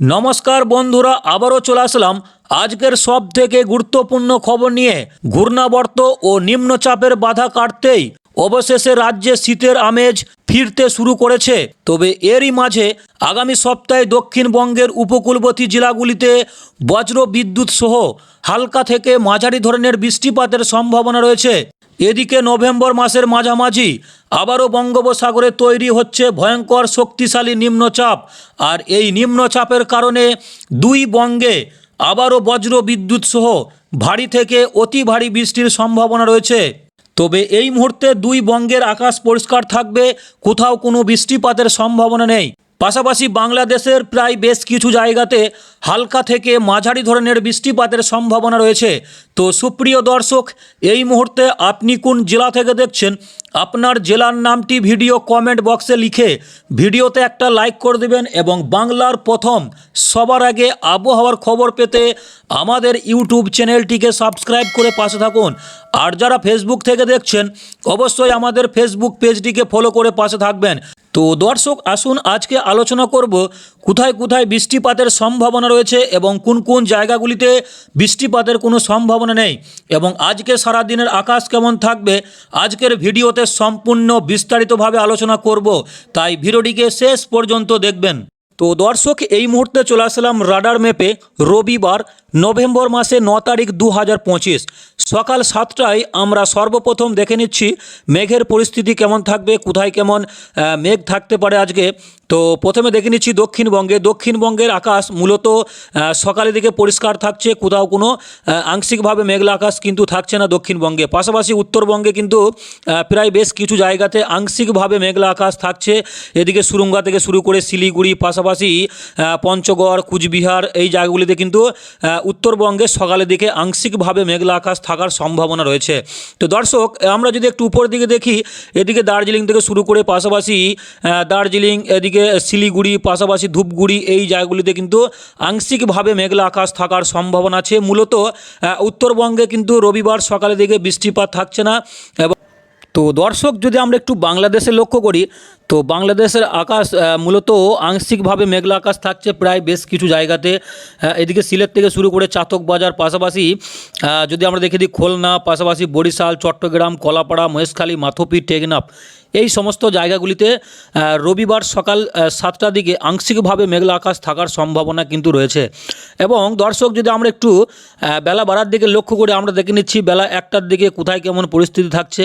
নমস্কার বন্ধুরা, আবারও চলে আসলাম আজকের সব থেকে গুরুত্বপূর্ণ খবর নিয়ে। ঘূর্ণাবর্ত ও নিম্নচাপের বাধা কাটতেই অবশেষে রাজ্যে শীতের আমেজ ফিরতে শুরু করেছে। তবে এরই মাঝে আগামী সপ্তাহে দক্ষিণবঙ্গের উপকূলবর্তী জেলাগুলিতে বজ্র বিদ্যুৎ সহ হালকা থেকে মাঝারি ধরনের বৃষ্টিপাতের সম্ভাবনা রয়েছে। এদিকে নভেম্বর মাসের মাঝামাঝি আবারও বঙ্গোপসাগরে তৈরি হচ্ছে ভয়ঙ্কর শক্তিশালী নিম্নচাপ। আর এই নিম্নচাপের কারণে দুই বঙ্গে আবারও বজ্র বিদ্যুৎ সহ ভারী থেকে অতি ভারী বৃষ্টির সম্ভাবনা রয়েছে। তবে এই মুহূর্তে দুই বঙ্গের আকাশ পরিষ্কার থাকবে, কোথাও কোনো বৃষ্টিপাতের সম্ভাবনা নেই। পাশাপাশি বাংলাদেশের প্রায় বেশ কিছু জায়গাতে হালকা থেকে মাঝারি ধরনের বৃষ্টিপাতের সম্ভাবনা রয়েছে। তো সুপ্রিয় দর্শক, এই মুহূর্তে আপনি কোন জেলা থেকে দেখছেন? আপনার জেলার নামটি ভিডিও কমেন্ট বক্সে লিখে ভিডিওতে একটা লাইক করে দেবেন এবং বাংলার প্রথম সবার আগে আবহাওয়ার খবর পেতে আমাদের ইউটিউব চ্যানেলটিকে সাবস্ক্রাইব করে পাশে থাকুন। আর যারা ফেসবুক থেকে দেখছেন, অবশ্যই আমাদের ফেসবুক পেজটিকে ফলো করে পাশে থাকবেন। তো দর্শক, আসুন আজকে আলোচনা করব কোথায় কোথায় বৃষ্টিপাতের সম্ভাবনা রয়েছে এবং কোন কোন জায়গাগুলিতে বৃষ্টিপাতের কোনো সম্ভাবনা নেই এবং আজকে সারা দিনের আকাশ কেমন থাকবে, আজকের ভিডিওতে সম্পূর্ণ বিস্তারিতভাবে আলোচনা করব, তাই ভিডিওটিকে শেষ পর্যন্ত দেখবেন। তো দর্শক, এই মুহূর্তে চলে আসলাম রাডার ম্যাপে, রবিবার নভেম্বর মাসে ন তারিখ দু হাজার পঁচিশ। সকাল সাতটায় আমরা সর্বপ্রথম দেখে নিচ্ছি মেঘের পরিস্থিতি কেমন থাকবে, কোথায় কেমন মেঘ থাকতে পারে আজকে। তো প্রথমে দেখে নিচ্ছি দক্ষিণবঙ্গে। দক্ষিণবঙ্গের আকাশ মূলত সকালের দিকে পরিষ্কার থাকছে, কোথাও কোনো আংশিকভাবে মেঘলা আকাশ কিন্তু থাকছে না দক্ষিণবঙ্গে। পাশাপাশি উত্তরবঙ্গে কিন্তু প্রায় বেশ কিছু জায়গাতে আংশিকভাবে মেঘলা আকাশ থাকছে। এদিকে সুরঙ্গা থেকে শুরু করে শিলিগুড়ি, পাশাপাশি পঞ্চগড়, কুচবিহার এই জায়গাগুলিতে কিন্তু উত্তরবঙ্গে সকালের দিকে আংশিকভাবে মেঘলা আকাশ থাকার সম্ভাবনা রয়েছে। তো দর্শক, আমরা যদি একটু উপর দিকে দেখি, এদিকে দার্জিলিং থেকে শুরু করে পাশাপাশি দার্জিলিং, এদিকে শিলিগুড়ি, পাশাপাশি ধূপগুড়ি, এই জায়গাগুলিতে কিন্তু আংশিকভাবে মেঘলা আকাশ থাকার সম্ভাবনা আছে। মূলত উত্তরবঙ্গে কিন্তু রবিবার সকালের দিকে বৃষ্টিপাত থাকছে না এবং তো দর্শক, যদি আমরা একটু বাংলাদেশে লক্ষ্য করি, তো বাংলাদেশের আকাশ মূলত আংশিকভাবে মেঘলা আকাশ থাকছে প্রায় বেশ কিছু জায়গাতে। এদিকে সিলেট থেকে শুরু করে চাতক বাজার পাশাপাশি যদি আমরা দেখে দিই খুলনা, পাশাপাশি বরিশাল, চট্টগ্রাম, কলাপাড়া, মহেশখালী, মাথপি, টেকনাফ, এই সমস্ত জায়গাগুলিতে রবিবার সকাল সাতটার দিকে আংশিকভাবে মেঘলা আকাশ থাকার সম্ভাবনা কিন্তু রয়েছে। এবং দর্শক, যদি আমরা একটু বেলা বাড়ার দিকে লক্ষ্য করে আমরা দেখে নিচ্ছি, বেলা একটার দিকে কোথায় কেমন পরিস্থিতি থাকছে।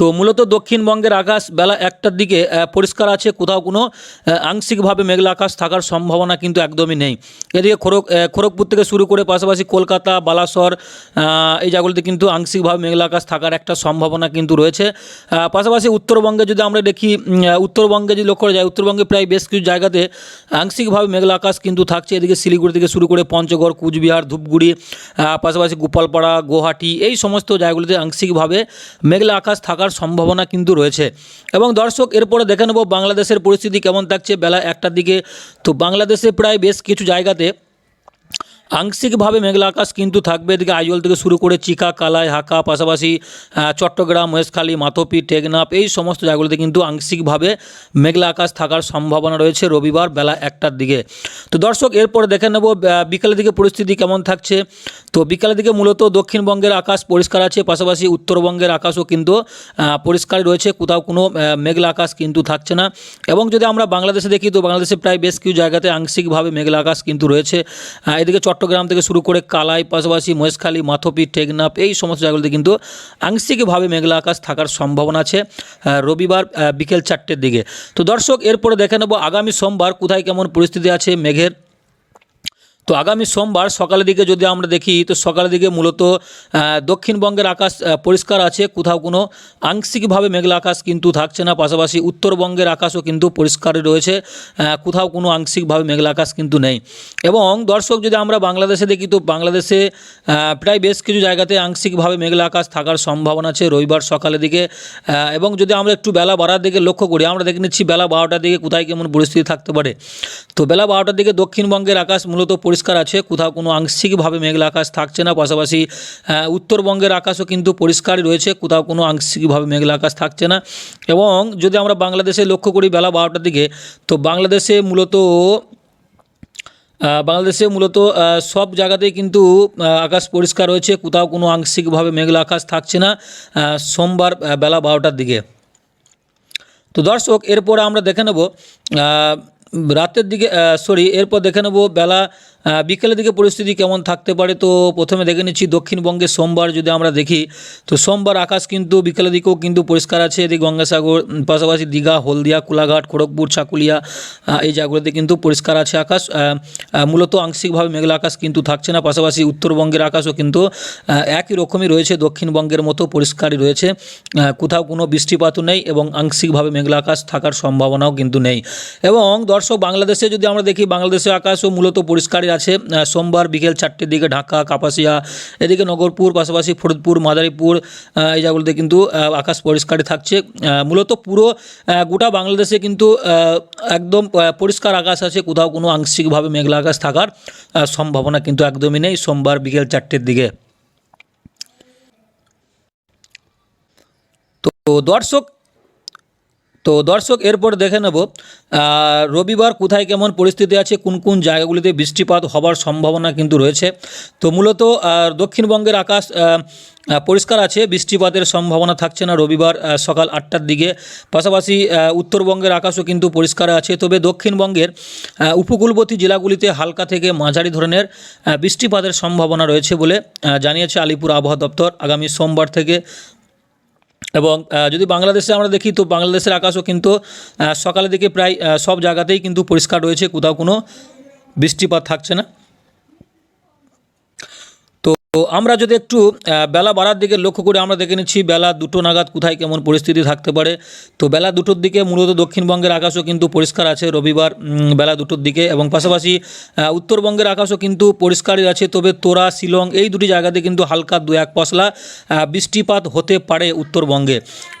তো মূলত দক্ষিণবঙ্গের আকাশ বেলা একটার দিকে পরিষ্কার আছে, কোথাও কোনো আংশিকভাবে মেঘলা আকাশ থাকার সম্ভাবনা কিন্তু একদমই নেই। এদিকে খড়গ খড়গপুর থেকে শুরু করে পাশাপাশি কলকাতা, বালাসর এই জায়গাগুলিতে কিন্তু আংশিকভাবে মেঘলা আকাশ থাকার একটা সম্ভাবনা কিন্তু রয়েছে। পাশাপাশি উত্তরবঙ্গে যদি আমরা দেখি উত্তরবঙ্গে যদি লক্ষ্য করা যায়, উত্তরবঙ্গে প্রায় বেশ কিছু জায়গাতে আংশিকভাবে মেঘলা আকাশ কিন্তু থাকছে। এদিকে শিলিগুড়ি থেকে শুরু করে পঞ্চগড়, কুচবিহার, ধূপগুড়ি পাশাপাশি গোপালপাড়া, গুয়াহাটি, এই সমস্ত জায়গাগুলিতে আংশিকভাবে মেঘলা আকাশ থাকার সম্ভাবনা কিন্তু রয়েছে। এবং দর্শক, এরপরে দেখে নেব বাংলাদেশের পরিস্থিতি কেমন থাকছে। বেলা একটার দিকে। তো বাংলাদেশে প্রায় বেশ কিছু জায়গাতে আংশিকভাবে মেঘলা আকাশ কিন্তু থাকবে। এদিকে আইজল থেকে শুরু করে চিকা কালাই হাকা পাশাপাশি চট্টগ্রাম মহেশখালী মাথপি টেকনাফ এই সমস্ত জায়গাগুলিতে কিন্তু আংশিকভাবে মেঘলা আকাশ থাকার সম্ভাবনা রয়েছে রবিবার বেলা একটার দিকে। তো দর্শক এরপরে দেখে নেব বিকালের দিকে পরিস্থিতি কেমন থাকছে। তো বিকালের দিকে মূলত দক্ষিণবঙ্গের আকাশ পরিষ্কার আছে পাশাপাশি উত্তরবঙ্গের আকাশও কিন্তু আহ, পরিষ্কার রয়েছে। কোথাও কোনো মেঘলা আকাশ কিন্তু থাকছে না। এবং যদি আমরা বাংলাদেশে দেখি তো বাংলাদেশে প্রায় বেশ কিছু জায়গাতে আংশিকভাবে মেঘলা আকাশ কিন্তু রয়েছে। এদিকে এদিকে চট্টগ্রাম থেকে শুরু করে কালাই, পাশাপাশি মহেশখালী, মাথপি টেকনাফ এই সমস্ত জায়গাগুলিতে কিন্তু আংশিকভাবে মেঘলা আকাশ থাকার সম্ভাবনা আছে রবিবার বিকেল চারটের দিকে। তো দর্শক, এরপরে দেখে নেব আগামী সোমবার কোথায় কেমন পরিস্থিতি আছে মেঘের। তো আগামী সোমবার সকালের দিকে যদি আমরা দেখি, তো সকালের দিকে মূলত দক্ষিণবঙ্গের আকাশ পরিষ্কার আছে, কোথাও কোনো আংশিকভাবে মেঘলা আকাশ কিন্তু থাকছে না, পাশাপাশি উত্তরবঙ্গের আকাশও কিন্তু পরিষ্কার রয়েছে কোথাও কোনো আংশিকভাবে মেঘলা আকাশ কিন্তু নেই। এবং দর্শক, যদি আমরা বাংলাদেশে দেখি, তো বাংলাদেশে প্রায় বেশ কিছু জায়গাতে আংশিকভাবে মেঘলা আকাশ থাকার সম্ভাবনা আছে রবিবার সকালের দিকে এবং যদি আমরা একটু বেলা বাড়ার দিকে লক্ষ্য করি, আমরা দেখে নিচ্ছি বেলা বারোটার দিকে কোথায় কেমন পরিস্থিতি থাকতে পারে। তো বেলা বারোটার দিকে দক্ষিণবঙ্গের আকাশ মূলত আছে, কোথাও কোনো আংশিকভাবে মেঘলা আকাশ থাকছে না, পাশাপাশি উত্তরবঙ্গের আকাশও কিন্তু পরিষ্কারই রয়েছে, কোথাও কোনো আংশিকভাবে মেঘলা আকাশ থাকছে না। এবং যদি আমরা বাংলাদেশে লক্ষ্য করি বেলা বারোটার দিকে, তো বাংলাদেশে মূলত বাংলাদেশে মূলত সব জায়গাতেই কিন্তু আকাশ পরিষ্কার রয়েছে, কোথাও কোনো আংশিকভাবে মেঘলা আকাশ থাকছে না সোমবার বেলা বারোটার দিকে। তো দর্শক, এরপর আমরা দেখে নেব রাতের দিকে সরি এরপর দেখে নেব বেলা বিকেলের দিকে পরিস্থিতি কেমন থাকতে পারে? তো প্রথমে দেখে নিচ্ছি দক্ষিণবঙ্গে সোমবার যদি আমরা দেখি, তো সোমবার আকাশ কিন্তু বিকেলের দিকেও কিন্তু পরিষ্কার আছে। এদিকে গঙ্গাসাগর পাশাপাশি দীঘা, হলদিয়া, কোলাঘাট, খড়গপুর, চাকুলিয়া এই জায়গাগুলোতে কিন্তু পরিষ্কার আছে আকাশ। মূলত আংশিকভাবে মেঘলা আকাশ কিন্তু থাকছে না। পাশাপাশি উত্তরবঙ্গের আকাশও কিন্তু একই রকমই রয়েছে। দক্ষিণবঙ্গের মতো পরিষ্কারই রয়েছে। কোথাও কোনো বৃষ্টিপাতও নেই এবং আংশিকভাবে মেঘলা আকাশ থাকার সম্ভাবনাও কিন্তু নেই। এবং দর্শক, বাংলাদেশে যদি আমরা দেখি, বাংলাদেশের আকাশও মূলত পরিষ্কারই আছে সোমবার বিকেল চারটের দিকে ঢাকা, কাপাসিয়া, এদিকে নগরপুর, পাশাপাশি ফরিদপুর, মাদারীপুর এই জায়গাগুলোতে কিন্তু আকাশ পরিষ্কারই থাকছে। মূলত পুরো গোটা বাংলাদেশে কিন্তু একদম পরিষ্কার আকাশ আছে, কোথাও কোনো আংশিকভাবে মেঘলা আকাশ থাকার সম্ভাবনা কিন্তু একদমই নেই সোমবার বিকেল চারটের দিকে। তো দর্শক তো দর্শক, এরপর দেখে নেব রবিবার কোথায় কেমন পরিস্থিতি আছে, কোন কোন জায়গাগুলিতে বৃষ্টিপাত হবার সম্ভাবনা কিন্তু রয়েছে। তো মূলত দক্ষিণবঙ্গের আকাশ পরিষ্কার আছে, বৃষ্টিপাতের সম্ভাবনা থাকছে না রবিবার সকাল আটটার দিকে। পাশাপাশি উত্তরবঙ্গের আকাশও কিন্তু পরিষ্কার আছে, তবে দক্ষিণবঙ্গের উপকূলবর্তী জেলাগুলিতে হালকা থেকে মাঝারি ধরনের বৃষ্টিপাতের সম্ভাবনা রয়েছে বলে জানিয়েছে আলিপুর আবহাওয়া দপ্তর। আগামী সোমবার থেকে এবং যদি বাংলাদেশে আমরা দেখি, তো বাংলাদেশের আকাশও কিন্তু সকালের দিকে প্রায় সব জায়গাতেই কিন্তু পরিষ্কার রয়েছে, কোথাও কোনো বৃষ্টিপাত থাকছে না। তো আমরা যদি একটু বেলা বাড়ার দিকে লক্ষ্য করে আমরা দেখে নিচ্ছি, বেলা দুটো নাগাদ কোথায় কেমন পরিস্থিতি থাকতে পারে। তো বেলা দুটোর দিকে মূলত দক্ষিণবঙ্গের আকাশও কিন্তু পরিষ্কার আছে রবিবার বেলা দুটোর দিকে এবং পাশাপাশি উত্তরবঙ্গের আকাশও কিন্তু পরিষ্কারই আছে। তবে তোরা, শিলং এই দুটি জায়গাতে কিন্তু হালকা দু এক পশলা বৃষ্টিপাত হতে পারে উত্তরবঙ্গে।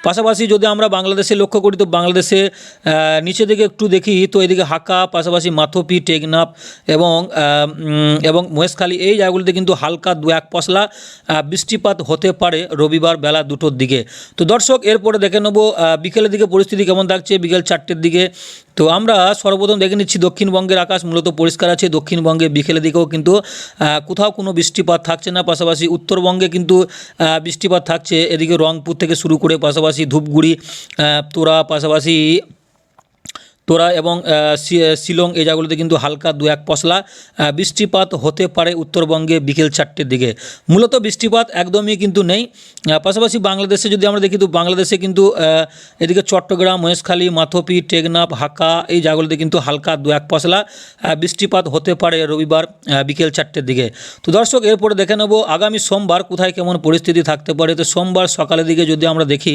পাশাপাশি যদি আমরা বাংলাদেশে লক্ষ্য করি, তো বাংলাদেশে নিচে দিকে একটু দেখি, তো এদিকে হাকা, পাশাপাশি মাথপি, টেকনাফ এবং এবং মহেশখালী এই জায়গাগুলিতে কিন্তু হালকা দু এক পশলা বৃষ্টিপাত হতে পারে রবিবার বেলা দুটোর দিকে। তো দর্শক, এরপরে দেখে নেব বিকেলের দিকে পরিস্থিতি কেমন থাকছে বিকেল চারটের দিকে। তো আমরা সর্বপ্রথম দেখে নিচ্ছি দক্ষিণবঙ্গের আকাশ মূলত পরিষ্কার আছে। দক্ষিণবঙ্গে বিকেলের দিকেও কিন্তু কোথাও কোনো বৃষ্টিপাত থাকছে না। পাশাপাশি উত্তরবঙ্গে কিন্তু বৃষ্টিপাত থাকছে। এদিকে রংপুর থেকে শুরু করে পাশাপাশি ধূপগুড়ি তোরা, পাশাপাশি তোরা এবং শিলং এই জায়গাগুলোতে কিন্তু হালকা দু এক পশলা বৃষ্টিপাত হতে পারে উত্তরবঙ্গে বিকেল চারটের দিকে। মূলত বৃষ্টিপাত একদমই কিন্তু নেই। পাশাপাশি বাংলাদেশে যদি আমরা দেখি তো বাংলাদেশে কিন্তু এদিকে চট্টগ্রাম, মহেশখালী, মাথপি, টেকনাফ হাকা এই জায়গাগুলোতে কিন্তু হালকা দু এক পশলা বৃষ্টিপাত হতে পারে রবিবার বিকেল চারটের দিকে। তো দর্শক, এরপরে দেখে নেব আগামী সোমবার কোথায় কেমন পরিস্থিতি থাকতে পারে। তো সোমবার সকালের দিকে যদি আমরা দেখি,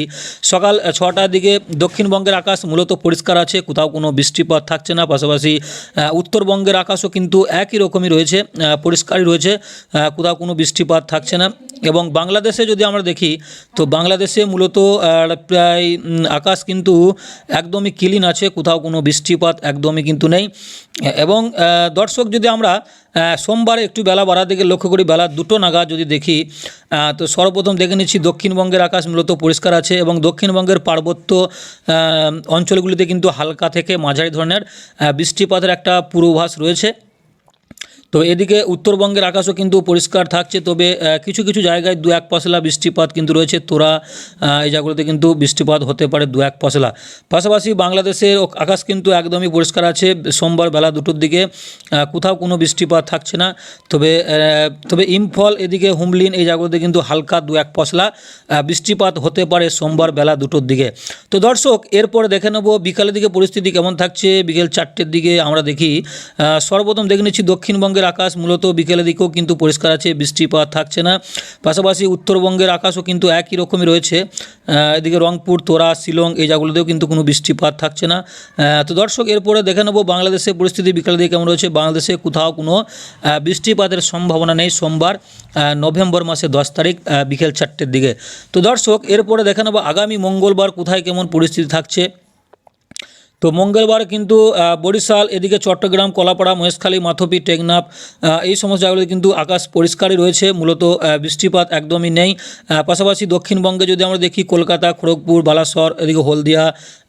সকাল ছটার দিকে দক্ষিণবঙ্গের আকাশ মূলত পরিষ্কার আছে, কোথাও কোনো বৃষ্টিপাত থাকছে না, পাশাপাশি উত্তরবঙ্গের আকাশও কিন্তু একই রকমই রয়েছে পরিষ্কারই রয়েছে কোথাও কোনো বৃষ্টিপাত থাকছে না। এবং বাংলাদেশে যদি আমরা দেখি, তো বাংলাদেশে মূলত প্রায় আকাশ কিন্তু একদমই ক্লিন আছে, কোথাও কোনো বৃষ্টিপাত একদমই কিন্তু নেই। এবং দর্শক যদি আমরা সোমবার একটু বেলা বাড়ার দিকে লক্ষ্য করি, বেলা দুটো নাগা যদি দেখি তো সর্বপ্রথম দেখে নিচ্ছি দক্ষিণবঙ্গের আকাশ মূলত পরিষ্কার আছে এবং দক্ষিণবঙ্গের পার্বত্য অঞ্চলগুলিতে কিন্তু হালকা থেকে মাঝারি ধরনের বৃষ্টিপাতের একটা পূর্বাভাস রয়েছে। তো এদিকে উত্তরবঙ্গের আকাশও কিন্তু পরিষ্কার থাকছে, তবে কিছু কিছু জায়গায় দু এক পশলা বৃষ্টিপাত কিন্তু রয়েছে। তোরা এই জায়গাগুলোতে কিন্তু বৃষ্টিপাত হতে পারে দু এক পশলা। পাশাপাশি বাংলাদেশের আকাশ কিন্তু একদমই পরিষ্কার আছে। সোমবার বেলা দুটোর দিকে কোথাও কোনো বৃষ্টিপাত থাকছে না। তবে তবে ইম্ফল, এদিকে হুমলিন, এই জায়গাগুলোতে কিন্তু হালকা দু এক পশলা বৃষ্টিপাত হতে পারে সোমবার বেলা দুটোর দিকে। তো দর্শক, এরপরে দেখে নেব বিকালের দিকে পরিস্থিতি কেমন থাকছে। বিকেল চারটের দিকে আমরা দেখি সর্বপ্রথম দেখে নিচ্ছি দক্ষিণবঙ্গের আকাশ মূলত বিকেলের দিকেও কিন্তু পরিষ্কার আছে, বৃষ্টিপাত থাকছে না। পাশাপাশি উত্তরবঙ্গের আকাশও কিন্তু একই রকমই রয়েছে। এদিকে রংপুর, তোরা, শিলং এই জায়গাগুলোতেও কিন্তু কোনো বৃষ্টিপাত থাকছে না। তো দর্শক, এরপরে দেখে নেব বাংলাদেশের পরিস্থিতি বিকেলের দিকে কেমন রয়েছে। বাংলাদেশে কোথাও কোনো বৃষ্টিপাতের সম্ভাবনা নেই সোমবার নভেম্বর মাসে দশ তারিখ বিকেল চারটের দিকে। তো দর্শক, এরপরে দেখে নেব আগামী মঙ্গলবার কোথায় কেমন পরিস্থিতি থাকছে। তো মঙ্গলবার কিন্তু বরিশাল, এদিকে চট্টগ্রাম, কলাপাড়া, মহেশখালী, মাথপি, টেকনাফ এই সমস্ত জায়গাগুলোতে কিন্তু আকাশ পরিষ্কারই রয়েছে। মূলত বৃষ্টিপাত একদমই নেই। পাশাপাশি দক্ষিণবঙ্গে যদি আমরা দেখি, কলকাতা, খড়গপুর, বালাসর, এদিকে হলদিয়া,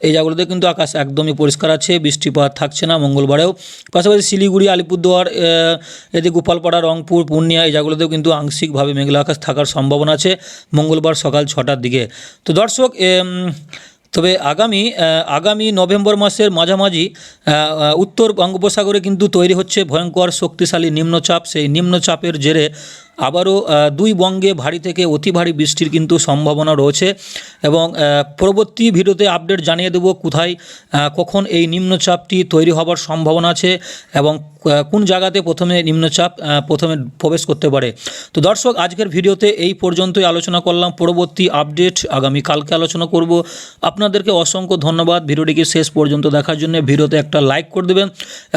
এই জায়গাগুলোতে কিন্তু আকাশ একদমই পরিষ্কার আছে। বৃষ্টিপাত থাকছে না মঙ্গলবারেও। পাশাপাশি শিলিগুড়ি, আলিপুরদুয়ার এদিকে গোপালপাড়া, রংপুর, পূর্ণিয়া, এই জায়গাগুলোতেও কিন্তু আংশিকভাবে মেঘলা আকাশ থাকার সম্ভাবনা আছে মঙ্গলবার সকাল ছটার দিকে। তো দর্শক তবে আগামী আগামী নভেম্বর মাসের মাঝামাঝি উত্তর বঙ্গোপসাগরে কিন্তু তৈরি হচ্ছে ভয়ঙ্কর শক্তিশালী নিম্নচাপ। সেই নিম্নচাপের জেরে আবারও দুই বঙ্গে ভারী থেকে অতি ভারী বৃষ্টির কিন্তু সম্ভাবনা রয়েছে এবং পরবর্তী ভিডিওতে আপডেট জানিয়ে দেবো কোথায় কখন এই নিম্নচাপটি তৈরি হবার সম্ভাবনা আছে এবং কোন জায়গাতে প্রথমে নিম্নচাপ প্রথমে প্রবেশ করতে পারে। তো দর্শক, আজকের ভিডিওতে এই পর্যন্তই আলোচনা করলাম। পরবর্তী আপডেট আগামী কালকে আলোচনা করব। আপনাদেরকে অসংখ্য ধন্যবাদ। ভিডিওটিকে শেষ পর্যন্ত দেখার জন্য ভিডিওতে একটা লাইক করে দেবেন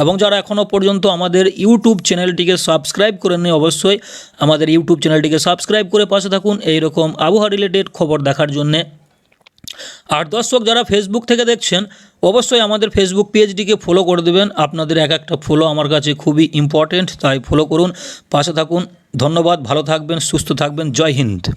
এবং যারা এখনও পর্যন্ত আমাদের ইউটিউব চ্যানেলটিকে সাবস্ক্রাইব করে নিয়ে অবশ্যই আমাদের ইউটিউব চ্যানেলটিকে সাবস্ক্রাইব করে পাশে থাকুন এই রকম আবহাওয়া রিলেটেড খবর দেখার জন্যে। আর দর্শক যারা ফেসবুক থেকে দেখছেন, অবশ্যই আমাদের ফেসবুক পেজটিকে ফলো করে দেবেন। আপনাদের এক একটা ফলো আমার কাছে খুবই ইম্পর্টেন্ট তাই ফলো করুন, পাশে থাকুন। ধন্যবাদ, ভালো থাকবেন, সুস্থ থাকবেন। জয় হিন্দ।